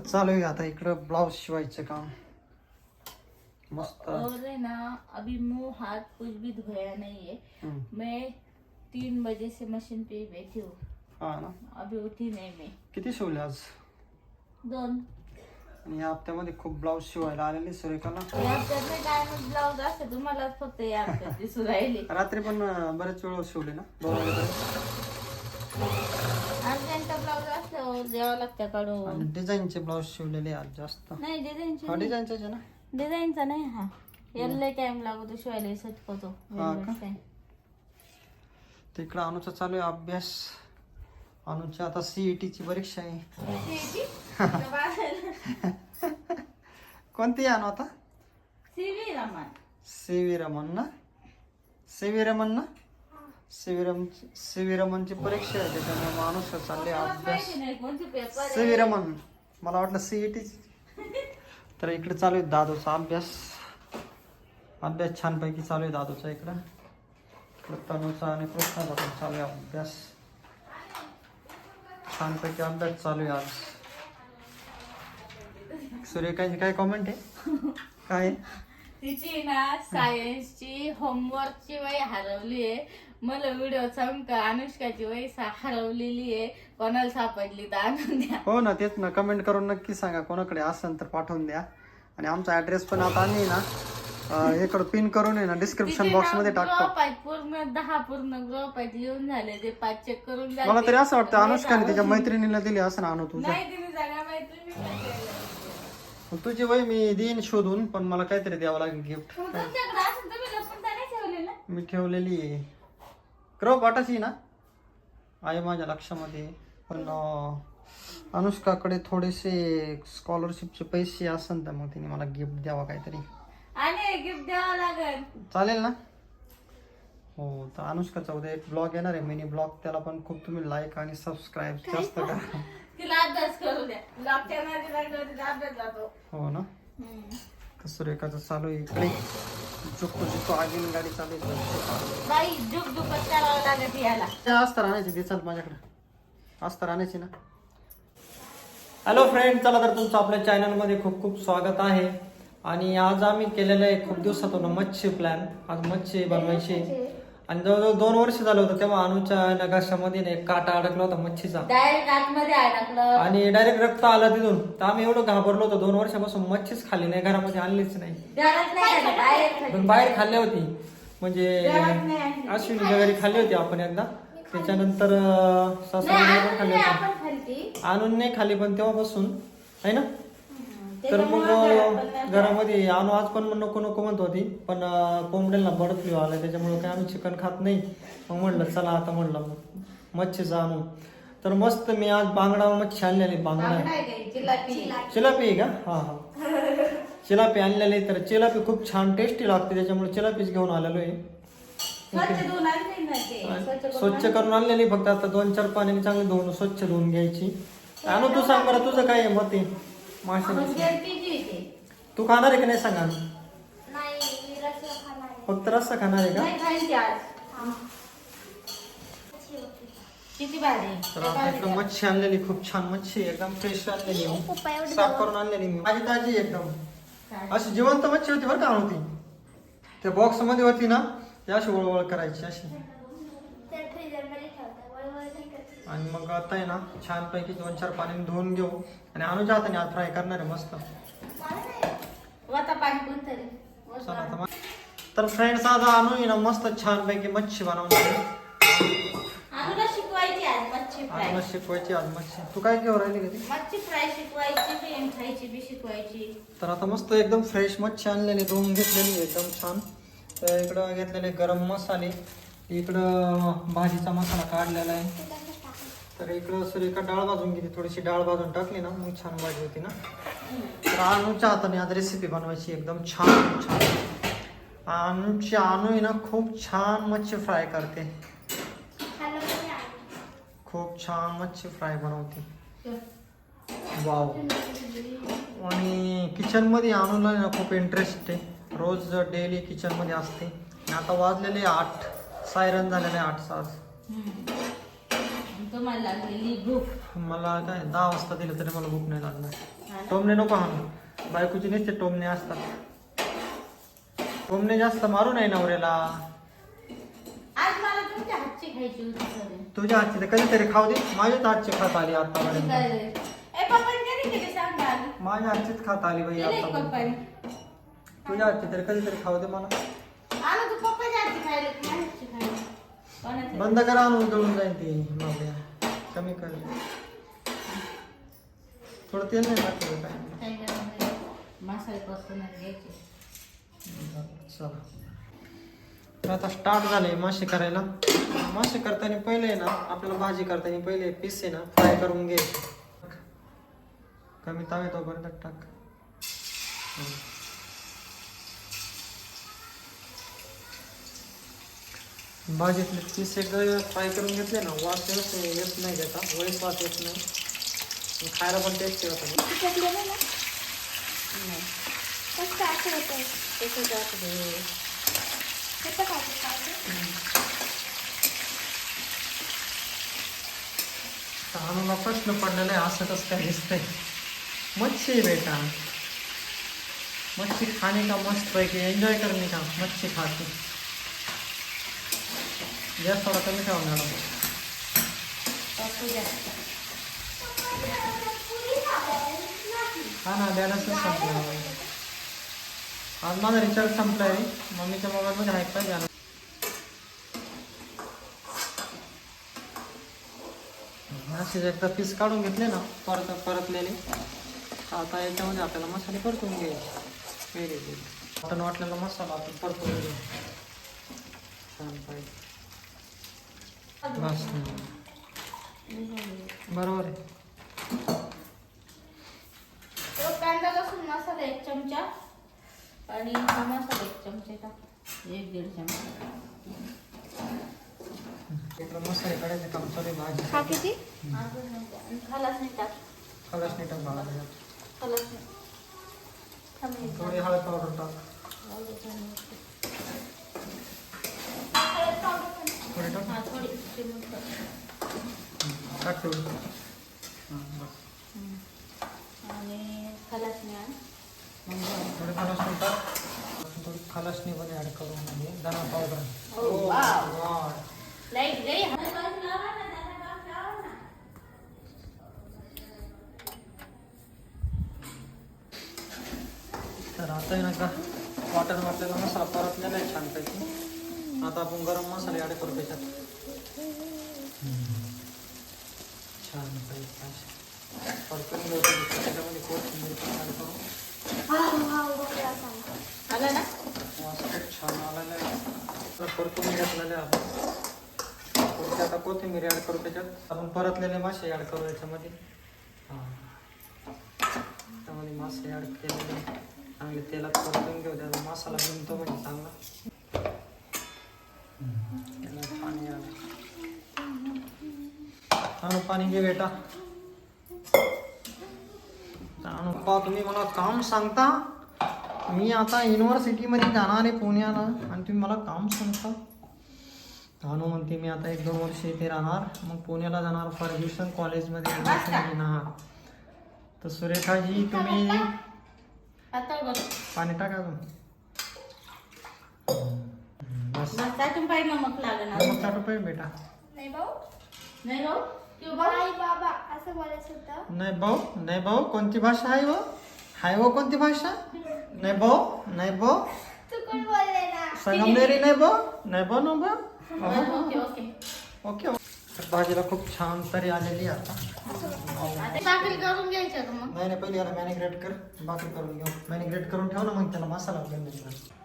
चालू आहे आता इकडं ब्लाऊज शिवायचं काम. मस्त. और है ना अभी मुंह हाथ कुछ भी धोया नहीं है. हम्म. मैं तीन बजे से मशीन पे ही बैठी हूँ. हा ना. अभी उठी नहीं मैं. किती शिवले आज? दोन. आणि या हप्त्यामध्ये खूप ब्लाऊज शिवायला आलेले सुरेखाला. या करणे डायमंड ब्लाऊज असते फक्त दिसू राहिले. रात्री पण अं, बरेच वेळ शिवले ना? दोन द्यावं लागतं काढून. आणि डिझाईनचे ब्लाऊज शिवलेले आज जास्त. नाही हा डिझाईनची डिझाईनचे ना? डिझाईनचा नाही हा. याला टाइम लागतो शिवायला सटकतो हा का? अनुचा चालू आहे अभ्यास. अनुची आता सीईटी ची परीक्षा आहे. कोणती आहे अनु आता? C V Raman. ना सी व्ही रमन ना? C V Raman C V रमनची परीक्षा आहे त्याच्यामुळे माणूस चालले अभ्यास. माहिती नाही कोणती पेपर सी व्ही रमन मला वाटलं सीईटी तर इकडे चालू आहे दादूचा अभ्यास. अभ्यास छानपैकी चालू आहे दादूचा इकडं. इकडं तनुचा आणि कृष्णाचा पण चालू आहे अभ्यास. छानपैकी अभ्यास चालू आहे आज. सूर्यकांची काय कॉमेंट आहे? काय? तिची ना सायन्सची होमवर्कची वही हरवली आहे. मला व्हिडिओ का? अनुष्काची वही सा- हरवलेली आहे. कोणाला सापडली तर आणून द्या. हो ना तेच ना. कमेंट करून नक्की सांगा कोणाकडे असेल तर पाठवून द्या. आणि आमचा ऍड्रेस पण आता आम्ही ना अं, करू पिन करून आहे ना डिस्क्रिप्शन बॉक्समध्ये टाकतो. ग्रुप आहेत. पूर्ण दहा पूर्ण ग्रुप आहेत. येऊन झाले ते पाच चेक करून झाले. मला तरी असं वाटतं अनुष्काने तिच्या मैत्रिणीला दिली असं ना आणू तुझ्या नाही तिने तुझी वय मी देईन शोधून पण मला काहीतरी द्यावं लागेल गिफ्ट तुमच्याकडे असेल तुम्ही लपून तर नाही ठेवलेलं. मी ठेवलेली आहे. क्रॉ पाटाची ना? आहे माझ्या लक्षामध्ये. पण अनुष्काकडे थोडेसे स्कॉलरशिपचे पैसे असन तर मग तिने मला गिफ्ट द्यावा काहीतरी. गिफ्ट द्यावं लागेल. चालेल ना? हो तर अनुष्काचा उद्या एक ब्लॉग येणार आहे मिनी ब्लॉग त्याला पण खूप तुम्ही लाईक आणि सबस्क्राईब जास्त करा. तिला अभ्यास करू द्या. अभ्यास जातो. हो ना. तर सुरेखाचं चालू आहे इकडे? आगीन गाडी चालू आहे. बाई झुक झुकत करावं लागत याला. त्या अस्तर आणायची ते चाल माझ्याकडे. अस्तर आणायची ना. हॅलो फ्रेंड चला तर तुमचं आपल्या चॅनलमध्ये खूप खूप स्वागत आहे. आणि आज आम्ही केलेलं आहे खूप दिवसातून मच्छी प्लॅन आज मच्छी बनवायची. आणि जवळजवळ दोन वर्ष झालं होतं तेव्हा अनुच्या नगाशामध्ये ना एक काटा अडकला होता मच्छीचा. डायरेक्ट आतमध्ये अडकलं. आणि डायरेक्ट रक्त आलं तिथून. तर आम्ही एवढं घाबरलो होतो दोन वर्षापासून मच्छीच खाल्ली नाही घरामध्ये आणलीच नाही. घरात नाही खाल्लं, बाहेर पण बाहेर खाल्ली होती. म्हणजे अश्विनीच्या घरी खाल्ली होती आपण एकदा. त्याच्यानंतर अं, सासऱ्याने पण खाल्ली होती. आपण खालती आणून नाही खाली पण तेव्हापासून. आहे ना? तर मग घरामध्ये आणू आज पण नको नको म्हणत होती. पण कोंबड्यांना बर्ड फ्लू आला त्याच्यामुळे काय आम्ही चिकन खात नाही. मग म्हणलं चला आता म्हणलं मग मच्छीचं आणू तर मस्त मी आज बांगडा मच्छी आणलेली बांगडा. चिलापी. आहे का? हा हा. चिलापी आणलेली. तर चिलापी खूप छान टेस्टी लागते त्याच्यामुळे चिलापीच घेऊन आलेलो आहे. स्वच्छ करून आणलेली फक्त आता दोन चार पाण्याने चांगली धुवून स्वच्छ धुवून घ्यायची. आणू तू सांग बरं तुझं काय मत आहे? मासे. तू खाणार आहे की नाही सांगा. फक्त रस्सा खाणार आहे का? तर इकडं मच्छी आणलेली खूप छान मच्छी एकदम फ्रेश आणलेली साफ करून आणलेली मी. माझी ताजी एकदम. अशी जिवंत मच्छी होती बरं का होती त्या बॉक्समध्ये होती ना ती अशी वळवळ करायची अशी ते फ्रीजरमध्ये ठेवतात. वळवळ नाही करत. आणि मग आता आहे ना छानपैकी दोन चार पाणी धुवून घेऊ. आणि अनुजा हाताने आज फ्राय करणार आहे मस्त. चला आता मग. तर फ्रेंड्स आज आणू आहे ना मस्त छानपैकी मच्छी बनवणार आहे. शिकवायची आज मच्छी फ्राय अनुला शिकवायची आज मच्छी. तू काय घेऊ राहिली कधी मच्छी फ्राय शिकवायची बी खायची बी शिकवायची. तर आता मस्त एकदम फ्रेश मच्छी आणलेली धुवून घेतलेली आहे एकदम छान. तर इकडं घेतलेले गरम मसाले इकडं भाजीचा मसाला काढलेला आहे. तर इकडं सुरेखा डाळ भाजून घेते. थोडीशी डाळ भाजून टाकली ना मग छान भाजी होती ना. तर अनुच्या हाताने आज रेसिपी बनवायची एकदम छान छान. अनुची अनु आहे ना खूप छान मच्छी फ्राय करते. खूप छान मच्छी फ्राय बनवते. वाव आणि किचनमध्ये आणूला ना खूप इंटरेस्ट आहे. रोज डेली किचनमध्ये असते. आता वाजलेले आठ सायरन झालेले आठ तास. तुम्हाला लागलेली भूक मला काय दहा वाजता दिलं तरी मला भूक नाही लागणार? टोमणे नको आणू. बायकोचे नुसते टोमणे असतात. टोमणे जास्त मारू नये नवऱ्याला. आज मला तुमच्या हातची खायची होती तुझ्या हातची कधीतरी खाऊ दे. माझ्याच हातची खात आली आतापर्यंत. आली माझ्या हातचीच खात आली बाई पप्पाने. तुझ्या हातची तरी कधीतरी खाऊ दे मला. आला तू पप्पाच्या हातची खायला. बंद करा आणून जळून जाईल ती बाबड्या. कमी कर. थोडं तेल नाही टाकलं काय चला. आता स्टार्ट झाले मासे करायला. मासे करताना पहिले ना आपल्याला भाजी करताना पहिले पीस आहे ना फ्राय करून घे कमी तावे तोपर्यंत टाक. भाजीतले पीस एकदा फ्राय करून घेतले ना वास येत नाही येत नाही त्याचा वळीच वास येत नाही. खायला पण टेस्टी खायचं अनुला प्रश्न पडलेला आहे असं कसं काय दिसतंय. मच्छी बेटा. मच्छी खाने का मस्त पैकी एन्जॉय करणे का मच्छी खाते. गॅस थोडा कमी ठेवा मॅडम. हा ना बॅलन्सच संपला आज माझा रिचार्ज संपला आहे मम्मीच्या मोबाईलमध्ये आहे पाहिजे बॅलन्स असे एकदा पीस काढून घेतले ना परत परतलेले आता याच्यामध्ये आपल्याला मसाले परतून घ्यायचे व्हेरी गुड मटण वाटलेला मसाला आपण परतून घेऊ छान पाहिजे बरोबर आहे. तो कांदा लसूण मसाला एक चमचा आणि हा मसाला एक चमचा टाक एक दीड चमचा. मसाले काढायचे काम चालू भाजी. हा किती? अजून नाही टाक. आणि खलास नाही टाक. खलास नाही टाक भाजी खलास नाही. थोडी हळद पावडर टाक थोडी टाक हा थोडी चिमूट टाक. टाक तेवढी बस हम्म. आणि खलास नाही आण. मग जाऊ. थोडी खलासणी टाक थोडी खलासणी पण ॲड करू म्हणजे धना पावडर Oh, गई तर आता आहे ना का वाटण वाटलेला मसाला परतलेला आहे छानपैकी. आता आपण गरम मसाले ॲड करू त्याच्यात. छानपैकी असे परतून घेऊ त्याच्यामध्ये कोथिंबीर पण ॲड करू आला ना वास खूप छान आलेला आहे तर परतून घेतलेले आहे आपण पुढचे आता कोथिंबीर ॲड करू त्याच्यात आपण परतलेले मासे ॲड करू याच्यामध्ये हां त्यामध्ये मासे ॲड केलेले चांगले तेलात परतून घेऊ त्याचा मसाला बनतो म्हणजे चांगला त्याला पाणी add. आणू पाणी घे बेटा. पा तुम्ही मला काम सांगता? मी आता युनिव्हर्सिटीमध्ये जाणार आहे पुण्याला आणि तुम्ही मला काम सांगता. अनु म्हणते मी आता एक दोन वर्ष इथे राहणार. मग पुण्याला जाणार फर्ग्युसन कॉलेजमध्ये admission घेणार. तर सुरेखाजी तुम्ही पाणी टाका बस. मग पाहिजे बेटा. नाही भाऊ. नाही भाऊ. बाई बाबा असं बोलायचं होतं? नाही भाऊ नाही भाऊ कोणती भाषा आहे व हाय व कोणती भाषा? नाही भाऊ नाही भाऊ. चुकून बोलले ना. संगमनेरी नाही भाऊ? नाही भाऊ ना भाऊ? Okay okay okay. भाजीला खूप छान तरी आलेली आहे आता. भाकरी करून घ्यायचं का मग? नाही नाही पहिले याला मॅनिग्रेट कर. भाकरी करून घेऊ. मॅनिग्रेट करून ठेव ना मग त्याला मसाला बनवायचा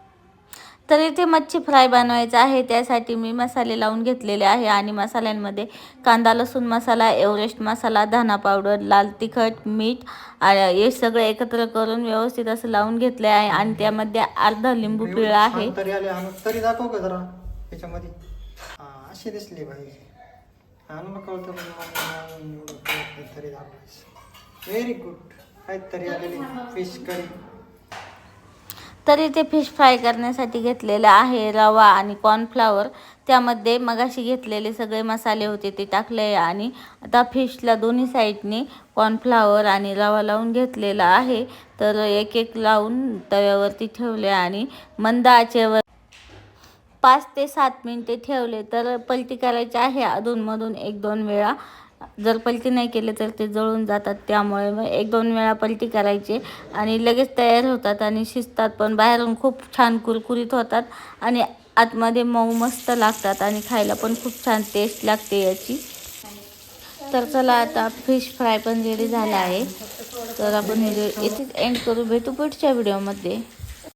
तर इथे मच्छी फ्राय बनवायचा आहे. त्यासाठी मी मसाले लावून घेतलेले आहे आणि मसाल्यांमध्ये कांदा लसूण मसाला एव्हरेस्ट मसाला धना पावडर लाल तिखट मीठ हे सगळं एकत्र करून व्यवस्थित असं लावून घेतले आहे आणि त्यामध्ये अर्धा लिंबू पिळा आहे. तरी दाखव का जरा त्याच्यामध्ये अशी दिसली पाहिजे व्हेरी गुड काय तरी आलेली फिश करी तर इथे फिश फ्राय करण्यासाठी घेतलेलं आहे रवा आणि कॉर्नफ्लावर त्यामध्ये मगाशी घेतलेले सगळे मसाले होते ते टाकले आणि आता फिशला दोन्ही साईडने कॉर्नफ्लावर आणि रवा लावून घेतलेला आहे. तर एक एक लावून तव्यावरती ठेवले आणि मंद आचेवर पाच ते सात मिनटे ठेवले. तर पलटी करायची आहे अधूनमधून एक दोन वेळा. जर पलटी नाही केले तर ते जळून जातात. त्यामुळे मग एक दोन वेळा पलटी करायची आणि लगेच तयार होतात आणि शिजतात पण. बाहेरून खूप छान कुरकुरीत होतात आणि आतमध्ये मऊ मस्त लागतात आणि खायला पण खूप छान टेस्ट लागते याची. तर चला आता फिश फ्राय पण रेडी झाला आहे. तर आपण हे इथेच एंड करू. भेटू पुढच्या व्हिडिओमध्ये